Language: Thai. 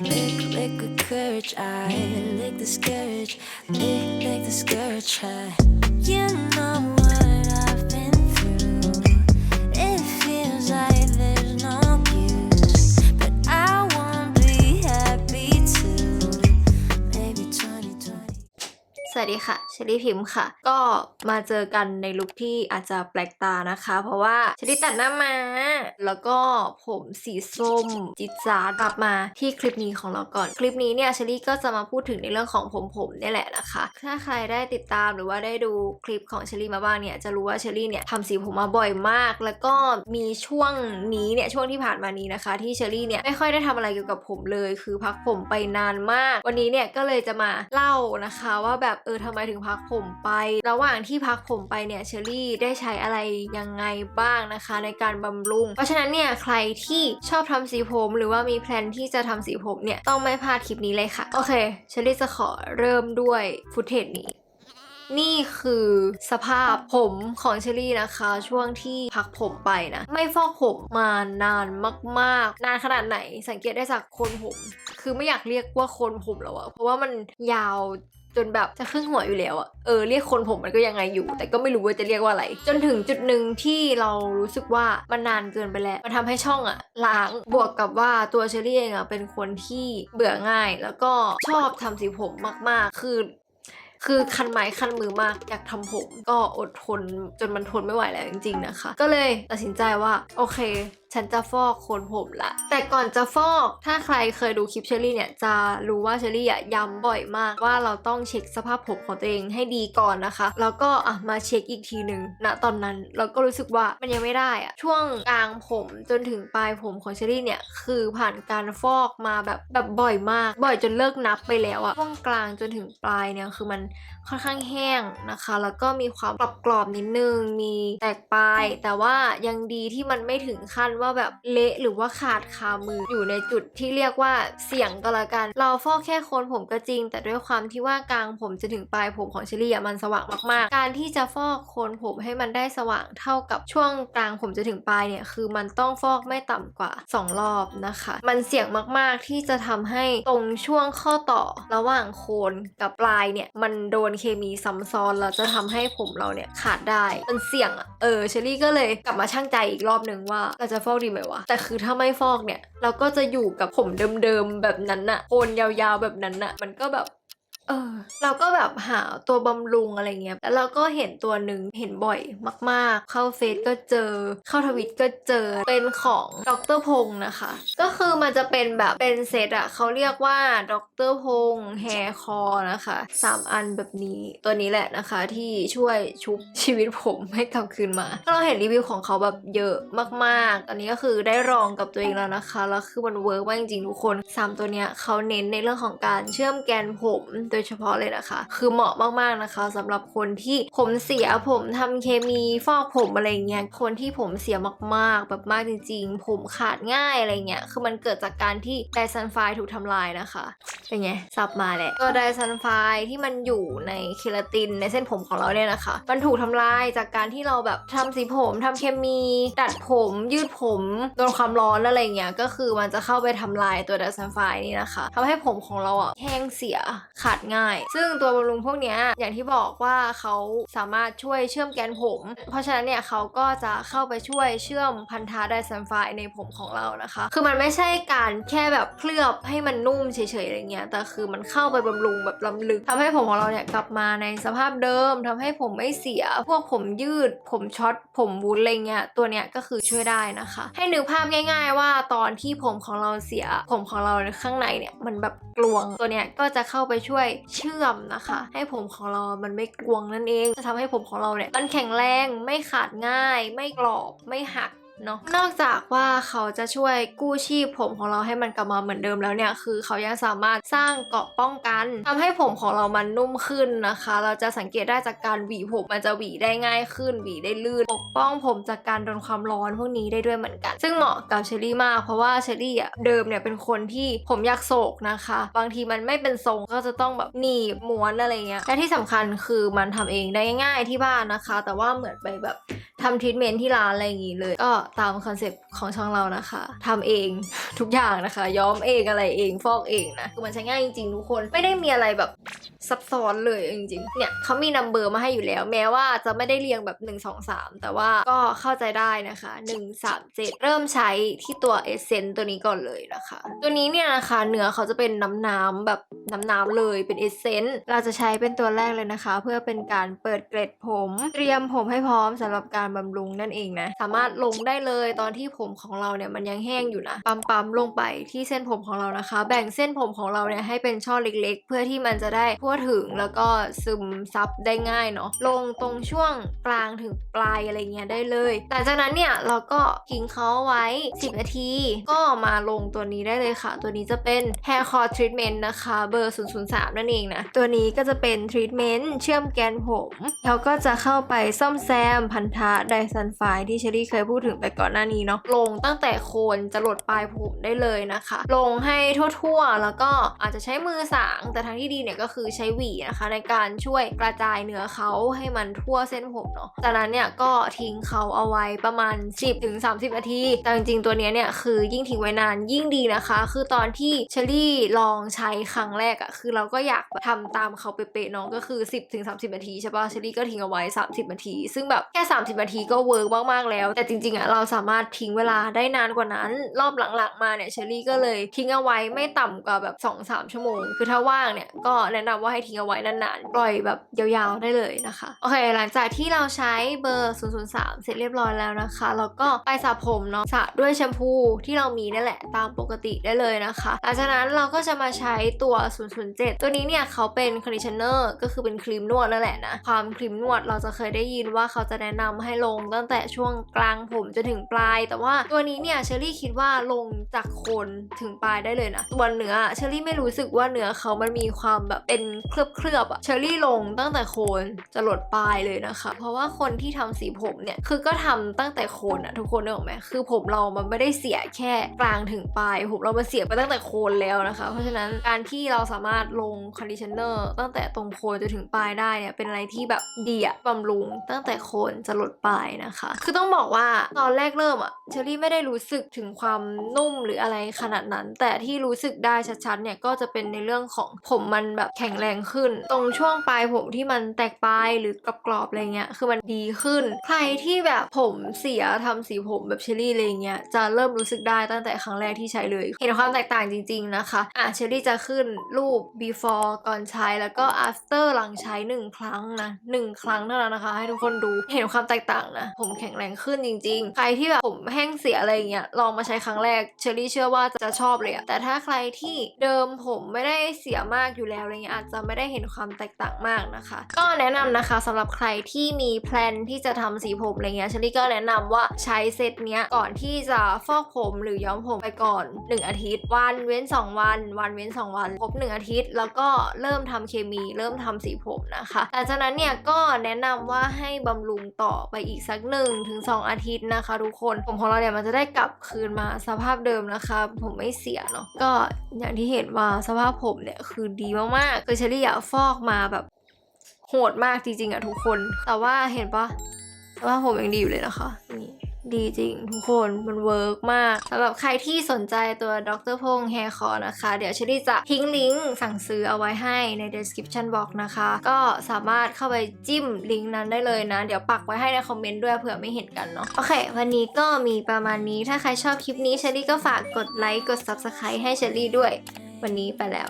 lick, lick with courage. I lick the scourge, lick, lick the scourge. I, you know what วัสดีค่ะเชอรี่พิมพ์ค่ะ ก็มาเจอกันในลุคที่อาจจะแปลกตานะคะ เพราะว่าเชอรี่ตัดหน้ามาแล้วก็ผมสีส้มจิตจาดกลับมาที่คลิปนี้ของเราก่อน คลิปนี้เนี่ยเชอรี่ก็จะมาพูดถึงในเรื่องของผมผมนี่แหละนะคะ ถ้าใครได้ติดตามหรือว่าได้ดูคลิปของเชอรี่มาบ้างเนี่ยจะรู้ว่าเชอรี่เนี่ยทำสีผมมาบ่อยมาก แล้วก็มีช่วงนี้เนี่ยช่วงที่ผ่านมานี้นะคะ ที่เชอรี่เนี่ยไม่ค่อยได้ทำอะไรเกี่ยวกับผมเลย คือพักผมไปนานมาก วันนี้เนี่ยก็เลยจะมาเล่านะคะว่าแบบเออทำไมถึงพักผมไป ระหว่างที่พักผมไปเนี่ยเชอรี่ได้ใช้อะไรยังไงบ้างนะคะ ในการบำรุง เพราะฉะนั้นเนี่ยใครที่ชอบทำสีผม หรือว่ามีแพลนที่จะทำสีผมเนี่ยต้องไม่พลาดคลิปนี้เลยค่ะ โอเคเชอรี่จะขอเริ่มด้วยฟุตเทจนี้นี่คือสภาพผมของเชอรี่นะคะ ช่วงที่พักผมไปนะ ไม่ฟอกผมมานานมากๆ นานขนาดไหนสังเกตได้จากโคนผม คือไม่อยากเรียกว่าโคนผมแล้วอะเพราะว่ามันยาว จนแบบจะครึ่งหัวอยู่แล้วอะเออเรียกคนผมมันก็ยังไงอยู่ แต่ก็ไม่รู้ว่าจะเรียกว่าอะไร จนถึงจุดหนึ่งที่เรารู้สึกว่ามันนานเกินไปแล้ว มันทำให้ช่องอะล้าง บวกกับว่าตัวเชอรี่เองอะเป็นคนที่เบื่อง่าย แล้วก็ชอบทำสีผมมากๆ คือคือคันไม้คันมือมากอยากทำผมก็อดทนจนมันทนไม่ไหวแล้วจริงๆนะคะ ก็เลยตัดสินใจว่าโอเคฉันจะฟอกโคนผมละ แต่ก่อนจะฟอกถ้าใครเคยดูคลิปเชอรี่เนี่ยจะรู้ว่าเชอรี่อะย้ำบ่อยมากว่าเราต้องเช็คสภาพผมของตัวเองให้ดีก่อนนะคะ แล้วก็อะมาเช็คอีกทีหนึ่งณตอนนั้นเราก็รู้สึกว่ามันยังไม่ได้อะช่วงกลางผมจนถึงปลายผมของเชอรี่เนี่ยคือผ่านการฟอกมาแบบแบบบ่อยมาก บ่อยจนเลิกนับไปแล้วอะช่วงกลางจนถึงปลายเนี่ยคือมันค่อนข้างแห้งนะคะ แล้วก็มีความกรอบๆนิดนึงมีแตกปลาย แต่ว่ายังดีที่มันไม่ถึงขั้นว่าแบบเละหรือว่าขาดคามืออยู่ในจุดที่เรียกว่าเสี่ยงก็แล้วกัน เราฟอกแค่โคนผมก็จริง แต่ด้วยความที่ว่ากลางผมจะถึงปลายผมของเชอรี่มันสว่างมากๆ การที่จะฟอกโคนผมให้มันได้สว่างเท่ากับช่วงกลางผมจะถึงปลายเนี่ยคือมันต้องฟอกไม่ต่ำกว่า 2 รอบนะคะ มันเสี่ยงมากๆที่จะทำให้ตรงช่วงข้อต่อระหว่างโคนกับปลายเนี่ยมันโดนเคมีซ้ำซ้อนแล้วจะทำให้ผมเราเนี่ยขาดได้มันเสี่ยงอะเออเชอรี่ก็เลยกลับมาชั่งใจอีกรอบหนึ่งว่าเราจะฟอกดีไหมวะ แต่คือถ้าไม่ฟอกเนี่ย เราก็จะอยู่กับผมเดิมๆแบบนั้นอะโคนยาวๆแบบนั้นอะมันก็แบบ เออเราก็แบบหาตัวบำรุงอะไรเงี้ยแล้วเราก็เห็นตัวหนึ่งเห็นบ่อยมาก ๆ เข้าเฟซก็เจอ เข้าทวิตก็เจอเป็นของดรพงษ์นะคะ ก็คือมันจะเป็นแบบเป็นเซตอะเขาเรียกว่าดรพงษ์แฮร์คอนะคะ 3 อันแบบนี้ตัวนี้แหละนะคะที่ช่วยชุบชีวิตผมให้กลับคืนมาก็เราเห็นรีวิวของเขาแบบเยอะมากๆตอนนี้ก็คือได้ลองกับตัวเองแล้วนะคะแล้วคือมันเวิร์กมากจริงๆทุกคน 3 ตัวเนี้ยเขาเน้นในเรื่องของการเชื่อมแกนผมโดยยเฉพาะเลยนะคะ คือเหมาะมากๆนะคะสำหรับคนที่ผมเสียผมทำเคมีฟอกผมอะไรเงี้ยคนที่ผมเสียมากๆ แบบมากจริง ๆ ผมขาดง่ายอะไรเงี้ยคือมันเกิดจากการที่ไดซันไฟถูกทำลายนะคะเป็นไงสับมาแหละตัวไดซันไฟที่มันอยู่ในเคราตินในเส้นผมของเราเนี่ยนะคะ มันถูกทำลายจากการที่เราแบบทำสีผมทำเคมีตัดผมยืดผมโดนความร้อนอะไรเงี้ยก็คือมันจะเข้าไปทำลายตัวไดซันไฟนี่นะคะทำให้ผมของเราอะแห้งเสียขาดง่าย ซึ่งตัวบำรุงพวกนี้อย่างที่บอกว่าเขาสามารถช่วยเชื่อมแกนผม เพราะฉะนั้นเนี่ยเขาก็จะเข้าไปช่วยเชื่อมพันธะไดซันไฟในผมของเรานะคะ คือมันไม่ใช่การแค่แบบเคลือบให้มันนุ่มเฉยๆอะไรเงี้ยแต่คือมันเข้าไปบำรุงแบบล้ำลึกทำให้ผมของเราเนี่ยกลับมาในสภาพเดิมทำให้ผมไม่เสีย พวกผมยืด ผมช็อตผมวุ้นอะไรเงี้ยตัวเนี้ยก็คือช่วยได้นะคะ ให้นึกภาพง่าย ๆ ว่าตอนที่ผมของเราเสีย ผมของเราข้างในเนี่ยมันแบบกลวงตัวเนี้ยก็จะเข้าไปช่วยเชื่อมนะคะ ให้ผมของเรามันไม่กวงนั่นเอง จะทำให้ผมของเราเนี่ยมันแข็งแรงไม่ขาดง่าย ไม่กรอบไม่หัก เนาะนอกจากว่าเขาจะช่วยกู้ชีพผมของเราให้มันกลับมาเหมือนเดิมแล้วเนี่ย คือเขายังสามารถสร้างเกาะป้องกันทำให้ผมของเรามันนุ่มขึ้นนะคะ เราจะสังเกตได้จากการหวีผมมันจะหวีได้ง่ายขึ้นหวีได้ลื่นปกป้องผมจากการโดนความร้อนพวกนี้ได้ด้วยเหมือนกัน ซึ่งเหมาะกับเชอรี่มากเพราะว่าเชอรี่อะเดิมเนี่ยเป็นคนที่ผมอยากโศกนะคะ บางทีมันไม่เป็นทรงก็จะต้องแบบหนีบม้วนอะไรเงี้ยและที่สำคัญคือมันทำเองได้ง่ายที่บ้านนะคะ แต่ว่าเหมือนไปแบบทำทรีทเมนต์ที่ร้านอะไรอย่างงี้เลย ก็ตามคอนเซปต์ของช่องเรานะคะทำเองทุกอย่างนะคะ ย้อมเองอะไรเองฟอกเองนะคือมันใช้ง่ายจริงๆทุกคนไม่ได้มีอะไรแบบซับซ้อนเลยจริงๆ เนี่ยเขามีนัมเบอร์มาให้อยู่แล้ว แม้ว่าจะไม่ได้เรียงแบบ 1 2 3 แต่ว่าก็เข้าใจได้นะคะ 1 3 7 เริ่มใช้ที่ตัวเอเซนตัวนี้ก่อนเลยนะคะ ตัวนี้เนี่ยนะคะเนื้อเขาจะเป็นน้ำน้ำแบบน้ำน้ำเลยเป็นเอเซนต์เราจะใช้เป็นตัวแรกเลยนะคะ เพื่อเป็นการเปิดเกล็ดผม เตรียมผมให้พร้อมสำหรับการบำรุงนั่นเองนะสามารถลงได้เลยตอนที่ผมของเราเนี่ยมันยังแห้งอยู่นะปั๊มปั๊มๆลงไปที่เส้นผมของเรานะคะ แบ่งเส้นผมของเราเนี่ยให้เป็นช่อเล็ก ๆ เพื่อที่มันจะได้ทั่วถึงแล้วก็ซึมซับได้ง่ายเนาะลงตรงช่วงกลางถึงปลายอะไรเงี้ยได้เลยหลังจากนั้นเนี่ยเราก็ทิ้งเขาไว้ 10 นาที ก็มาลงตัวนี้ได้เลยค่ะ ตัวนี้จะเป็น Hair Core Treatment นะคะเบอร์ 003 นั่นเองนะตัวนี้ก็จะเป็น Treatment เชื่อมแกนผมแล้วก็จะเข้าไปซ่อมแซมพันธะไดซันไฟด์ที่เชอรี่เคยพูดถึงไปก่อนหน้านี้เนาะลงตั้งแต่โคนจะหลดปลายผมได้เลยนะคะ ลงให้ทั่วๆ แล้วก็อาจจะใช้มือสางแต่ทางที่ดีเนี่ยก็คือใช้หวีนะคะ ในการช่วยกระจายเนื้อเขาให้มันทั่วเส้นผมเนาะจากนั้นเนี่ยก็ทิ้งเขาเอาไว้ประมาณ 10ถึง30 นาที แต่จริงๆตัวนี้เนี่ยคือยิ่งทิ้งไว้นานยิ่งดีนะคะ คือตอนที่เชอรี่ลองใช้ครั้งแรกอะคือเราก็อยากทำตามเขาเป๊ะๆเนาะก็คือ 10ถึง30 นาทีใช่ปะเชอรี่ก็ทิ้งเอาไว้ 30 นาที ซึ่งแบบแค่ 30 นาทีก็เวิร์กมากๆแล้ว แต่จริงๆอะเราสามารถทิ้งเวลาได้นานกว่านั้น รอบหลังๆมาเนี่ยเชอรี่ก็เลยทิ้งเอาไว้ไม่ต่ำกว่าแบบ2-3 ชั่วโมง คือถ้าว่างเนี่ยก็แนะนำว่าให้ทิ้งเอาไว้นานๆ ปล่อยแบบยาวๆได้เลยนะคะ โอเค หลังจากที่เราใช้เบอร์ 003 เสร็จเรียบร้อยแล้วนะคะแล้วก็ไปสระผมเนาะ สระด้วยแชมพูที่เรามีนั่นแหละตามปกติได้เลยนะคะ หลังจากนั้นเราก็จะมาใช้ตัว 007 ตัวนี้เนี่ยเขาเป็นคอนดิชเนอร์ก็คือเป็นครีมนวดนั่นแหละนะ ความครีมนวดเราจะเคยได้ยินว่าเขาจะแนะนำให้ลงตั้งแต่ช่วงกลางผมจนถึงปลาย แต่ว่าตัวนี้เนี่ยเชอรี่คิดว่าลงจากโคนถึงปลายได้เลยนะ ตัวเนื้อเชอรี่ไม่รู้สึกว่าเนื้อเขามันมีความแบบเป็นเคลือบเคลือบๆอะเชอรี่ลงตั้งแต่โคนจะหลดปลายเลยนะคะ เพราะว่าคนที่ทำสีผมเนี่ยคือก็ทำตั้งแต่โคนอะทุกคนนึกออกไหมคือผมเรามันไม่ได้เสียแค่กลางถึงปลายผมเรามาเสียไปตั้งแต่โคนแล้วนะคะ เพราะฉะนั้นการที่เราสามารถลงคอนดิชเนอร์ตั้งแต่ตรงโคนจนถึงปลายได้เนี่ยเป็นอะไรที่แบบดีอะบำรุงตั้งแต่โคนจะหลดปลายนะคะ คือต้องบอกว่าตอนแรกเริ่มอะเชอรี่ไม่ได้รู้สึกถึงความนุ่มหรืออะไรขนาดนั้น แต่ที่รู้สึกได้ชัดๆเนี่ยก็จะเป็นในเรื่องของผมมันแบบแข็งแรงขึ้น ตรงช่วงปลายผมที่มันแตกปลายหรือกรอบๆอะไรเงี้ยคือมันดีขึ้น ใครที่แบบผมเสียทำสีผมแบบเชอรี่อะไรเงี้ยจะเริ่มรู้สึกได้ตั้งแต่ครั้งแรกที่ใช้เลย เห็นความแตกต่างจริง ๆนะคะอะเชอรี่จะขึ้นรูป before ก่อนใช้แล้วก็ after หลังใช้หนึ่งครั้งนะหนึ่งครั้งเท่านั้นนะคะ ให้ทุกคนดูเห็นความแตกต่างนะ ผมแข็งแรงขึ้นจริง ๆ ใครที่แบบผมแห้งเสียอะไรเงี้ยลองมาใช้ครั้งแรกเชอรี่เชื่อว่าจะชอบเลยอะแต่ถ้าใครที่เดิมผมไม่ได้เสียมากอยู่แล้วอะไรเงี้ยอาจจะไม่ได้เห็นความแตกต่างมากนะคะ ก็แนะนำนะคะสำหรับใครที่มีแพลนที่จะทำสีผมอะไรเงี้ยชอรี่ก็แนะนำว่าใช้เซตเนี้ยก่อนที่จะฟอกผมหรือย้อมผมไปก่อน 1 อาทิตย์ วันเว้น 2 วัน วันเว้น 2 วันครบ1 อาทิตย์ แล้วก็เริ่มทำเคมี เริ่มทำสีผมนะคะหลังจากนั้นเนี่ยก็แนะนำว่าให้บำรุงต่อไปอีกสัก1ถึง2อาทิตย์นะคะ ทุกคนผมของเราเนี่ยมันจะได้กลับคืนมาสภาพเดิมนะคะ ผมไม่เสียเนาะก็อย่างที่เห็นว่าสภาพผมเนี่ยคือดีมากๆคือเชอรี่อะฟอกมาแบบโหดมากจริงๆอะทุกคน แต่ว่าเห็นปะว่าผมยังดีอยู่เลยนะคะนี่ดีจริงทุกคนมันเวิร์กมากสำหรับใครที่สนใจตัวดรพงษ์แฮร์คอนะคะ เดี๋ยวเชอรี่จะทิ้งลิงก์สั่งซื้อเอาไว้ให้ใน description box นะคะ ก็สามารถเข้าไปจิ้มลิงก์นั้นได้เลยนะ เดี๋ยวปักไว้ให้ในคอมเมนต์ด้วยเผื่อไม่เห็นกันเนาะโอเค วันนี้ก็มีประมาณนี้ถ้าใครชอบคลิปนี้เชอรี่ก็ฝากกดไลค์กด subscribe ให้เชอรี่ด้วย วันนี้ไปแล้ว